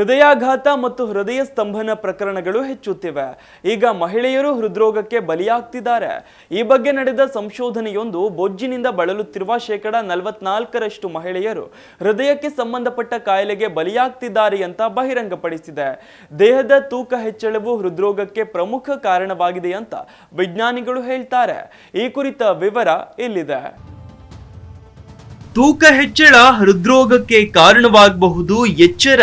ಹೃದಯಾಘಾತ ಮತ್ತು ಹೃದಯ ಸ್ತಂಭನ ಪ್ರಕರಣಗಳು ಹೆಚ್ಚುತ್ತಿವೆ. ಈಗ ಮಹಿಳೆಯರು ಹೃದ್ರೋಗಕ್ಕೆ ಬಲಿಯಾಗ್ತಿದ್ದಾರೆ. ಈ ಬಗ್ಗೆ ನಡೆದ ಸಂಶೋಧನೆಯೊಂದು ಬೊಜ್ಜಿನಿಂದ ಬಳಲುತ್ತಿರುವ ಶೇಕಡ ನಲವತ್ನಾಲ್ಕರಷ್ಟು ಮಹಿಳೆಯರು ಹೃದಯಕ್ಕೆ ಸಂಬಂಧಪಟ್ಟ ಕಾಯಿಲೆಗೆ ಬಲಿಯಾಗ್ತಿದ್ದಾರೆ ಅಂತ ಬಹಿರಂಗಪಡಿಸಿದೆ. ದೇಹದ ತೂಕ ಹೆಚ್ಚಳವು ಹೃದ್ರೋಗಕ್ಕೆ ಪ್ರಮುಖ ಕಾರಣವಾಗಿದೆ ಅಂತ ವಿಜ್ಞಾನಿಗಳು ಹೇಳ್ತಾರೆ. ಈ ಕುರಿತ ವಿವರ ಇಲ್ಲಿದೆ. ತೂಕ ಹೆಚ್ಚಳ ಹೃದ್ರೋಗಕ್ಕೆ ಕಾರಣವಾಗಬಹುದು ಎಚ್ಚರ.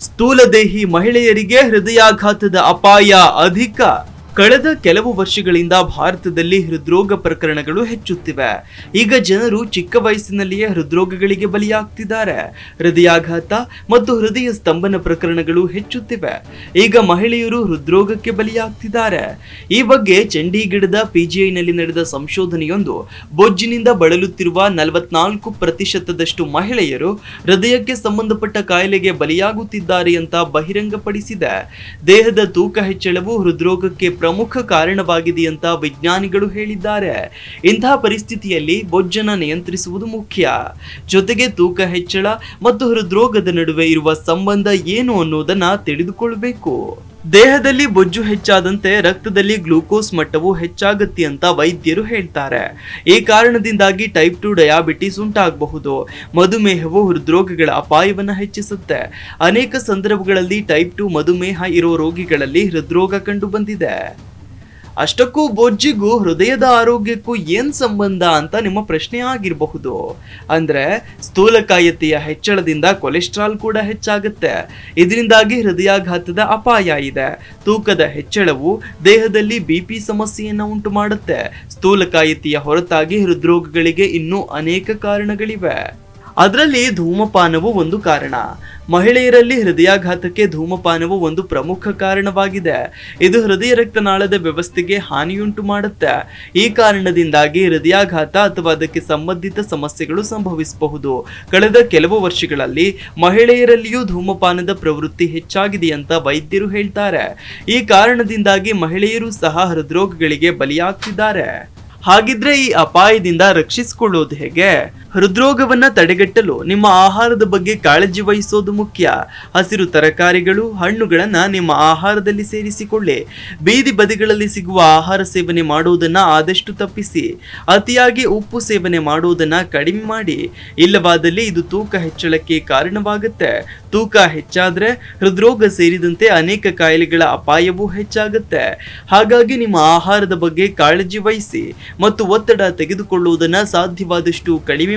ಸ್ಥೂಲದೇಹಿ ಮಹಿಳೆಯರಿಗೆ ಹೃದಯಾಘಾತದ ಅಪಾಯ ಅಧಿಕ. ಕಳೆದ ಕೆಲವು ವರ್ಷಗಳಿಂದ ಭಾರತದಲ್ಲಿ ಹೃದ್ರೋಗ ಪ್ರಕರಣಗಳು ಹೆಚ್ಚುತ್ತಿವೆ. ಈಗ ಜನರು ಚಿಕ್ಕ ವಯಸ್ಸಿನಲ್ಲಿಯೇ ಹೃದ್ರೋಗಗಳಿಗೆ ಬಲಿಯಾಗ್ತಿದ್ದಾರೆ. ಹೃದಯಾಘಾತ ಮತ್ತು ಹೃದಯ ಸ್ತಂಭನ ಪ್ರಕರಣಗಳು ಹೆಚ್ಚುತ್ತಿವೆ. ಈಗ ಮಹಿಳೆಯರು ಹೃದ್ರೋಗಕ್ಕೆ ಬಲಿಯಾಗ್ತಿದ್ದಾರೆ. ಈ ಬಗ್ಗೆ ಚಂಡೀಗಢದ ಪಿಜಿಐನಲ್ಲಿ ನಡೆದ ಸಂಶೋಧನೆಯೊಂದು ಬೊಜ್ಜಿನಿಂದ ಬಳಲುತ್ತಿರುವ ನಲವತ್ನಾಲ್ಕು ಪ್ರತಿಶತದಷ್ಟು ಮಹಿಳೆಯರು ಹೃದಯಕ್ಕೆ ಸಂಬಂಧಪಟ್ಟ ಕಾಯಿಲೆಗೆ ಬಲಿಯಾಗುತ್ತಿದ್ದಾರೆ ಅಂತ ಬಹಿರಂಗಪಡಿಸಿದೆ. ದೇಹದ ತೂಕ ಹೆಚ್ಚಳವು ಹೃದ್ರೋಗಕ್ಕೆ ಪ್ರಮುಖ ಕಾರಣವಾಗಿದೆ ಅಂತ ವಿಜ್ಞಾನಿಗಳು ಹೇಳಿದ್ದಾರೆ. ಇಂತಹ ಪರಿಸ್ಥಿತಿಯಲ್ಲಿ ಬೊಜ್ಜನ ನಿಯಂತ್ರಿಸುವುದು ಮುಖ್ಯ. ಜೊತೆಗೆ ತೂಕ ಹೆಚ್ಚಳ ಮತ್ತು ಹೃದ್ರೋಗದ ನಡುವೆ ಇರುವ ಸಂಬಂಧ ಏನು ಅನ್ನೋದನ್ನ ತಿಳಿದುಕೊಳ್ಳಬೇಕು ದೇಹದಲ್ಲಿ ಬೊಜ್ಜು ಹೆಚ್ಚಾದಂತೆ ರಕ್ತದಲ್ಲಿ ಗ್ಲೂಕೋಸ್ ಮಟ್ಟವು ಹೆಚ್ಚಾಗತ್ತೆ ಅಂತ ವೈದ್ಯರು ಹೇಳ್ತಾರೆ. ಈ ಕಾರಣದಿಂದಾಗಿ ಟೈಪ್ ಟು ಡಯಾಬಿಟಿಸ್ ಉಂಟಾಗಬಹುದು. ಮಧುಮೇಹವು ಹೃದ್ರೋಗಗಳ ಅಪಾಯವನ್ನು ಹೆಚ್ಚಿಸುತ್ತೆ. ಅನೇಕ ಸಂದರ್ಭಗಳಲ್ಲಿ ಟೈಪ್ ಟು ಮಧುಮೇಹ ಇರೋ ರೋಗಿಗಳಲ್ಲಿ ಹೃದ್ರೋಗ ಕಂಡು ಬಂದಿದೆ. ಅಷ್ಟಕ್ಕೂ ಬೊಜ್ಜಿಗೂ ಹೃದಯದ ಆರೋಗ್ಯಕ್ಕೂ ಏನು ಸಂಬಂಧ ಅಂತ ನಿಮ್ಮ ಪ್ರಶ್ನೆ ಆಗಿರಬಹುದು. ಅಂದರೆ ಸ್ಥೂಲಕಾಯತೆಯ ಹೆಚ್ಚಳದಿಂದ ಕೊಲೆಸ್ಟ್ರಾಲ್ ಕೂಡ ಹೆಚ್ಚಾಗುತ್ತೆ. ಇದರಿಂದಾಗಿ ಹೃದಯಾಘಾತದ ಅಪಾಯ ಇದೆ. ತೂಕದ ಹೆಚ್ಚಳವು ದೇಹದಲ್ಲಿ ಬಿ ಪಿ ಸಮಸ್ಯೆಯನ್ನು ಉಂಟು ಮಾಡುತ್ತೆ ಸ್ಥೂಲಕಾಯತೆಯ ಹೊರತಾಗಿ ಹೃದ್ರೋಗಗಳಿಗೆ ಇನ್ನೂ ಅನೇಕ ಕಾರಣಗಳಿವೆ. ಅದರಲ್ಲಿ ಧೂಮಪಾನವು ಒಂದು ಕಾರಣ. ಮಹಿಳೆಯರಲ್ಲಿ ಹೃದಯಾಘಾತಕ್ಕೆ ಧೂಮಪಾನವು ಒಂದು ಪ್ರಮುಖ ಕಾರಣವಾಗಿದೆ. ಇದು ಹೃದಯ ರಕ್ತನಾಳದ ವ್ಯವಸ್ಥೆಗೆ ಹಾನಿಯುಂಟು ಮಾಡುತ್ತೆ. ಈ ಕಾರಣದಿಂದಾಗಿ ಹೃದಯಾಘಾತ ಅಥವಾ ಅದಕ್ಕೆ ಸಂಬಂಧಿತ ಸಮಸ್ಯೆಗಳು ಸಂಭವಿಸಬಹುದು. ಕಳೆದ ಕೆಲವು ವರ್ಷಗಳಲ್ಲಿ ಮಹಿಳೆಯರಲ್ಲಿಯೂ ಧೂಮಪಾನದ ಪ್ರವೃತ್ತಿ ಹೆಚ್ಚಾಗಿದೆ ಅಂತ ವೈದ್ಯರು ಹೇಳ್ತಾರೆ. ಈ ಕಾರಣದಿಂದಾಗಿ ಮಹಿಳೆಯರು ಸಹ ಹೃದ್ರೋಗಗಳಿಗೆ ಬಲಿಯಾಗ್ತಿದ್ದಾರೆ. ಹಾಗಿದ್ರೆ ಈ ಅಪಾಯದಿಂದ ರಕ್ಷಿಸಿಕೊಳ್ಳೋದು ಹೇಗೆ? ಹೃದ್ರೋಗವನ್ನ ತಡೆಗಟ್ಟಲು ನಿಮ್ಮ ಆಹಾರದ ಬಗ್ಗೆ ಕಾಳಜಿ ವಹಿಸೋದು ಮುಖ್ಯ. ಹಸಿರು ತರಕಾರಿಗಳು, ಹಣ್ಣುಗಳನ್ನು ನಿಮ್ಮ ಆಹಾರದಲ್ಲಿ ಸೇರಿಸಿಕೊಳ್ಳಿ. ಬೀದಿ ಬದಿಗಳಲ್ಲಿ ಸಿಗುವ ಆಹಾರ ಸೇವನೆ ಮಾಡುವುದನ್ನು ಆದಷ್ಟು ತಪ್ಪಿಸಿ. ಅತಿಯಾಗಿ ಉಪ್ಪು ಸೇವನೆ ಮಾಡುವುದನ್ನು ಕಡಿಮೆ ಮಾಡಿ. ಇಲ್ಲವಾದಲ್ಲಿ ಇದು ತೂಕ ಹೆಚ್ಚಳಕ್ಕೆ ಕಾರಣವಾಗುತ್ತೆ. ತೂಕ ಹೆಚ್ಚಾದರೆ ಹೃದ್ರೋಗ ಸೇರಿದಂತೆ ಅನೇಕ ಕಾಯಿಲೆಗಳ ಅಪಾಯವೂ ಹೆಚ್ಚಾಗುತ್ತೆ. ಹಾಗಾಗಿ ನಿಮ್ಮ ಆಹಾರದ ಬಗ್ಗೆ ಕಾಳಜಿ ವಹಿಸಿ ಮತ್ತು ಒತ್ತಡ ತೆಗೆದುಕೊಳ್ಳುವುದನ್ನು ಸಾಧ್ಯವಾದಷ್ಟು ಕಡಿಮೆ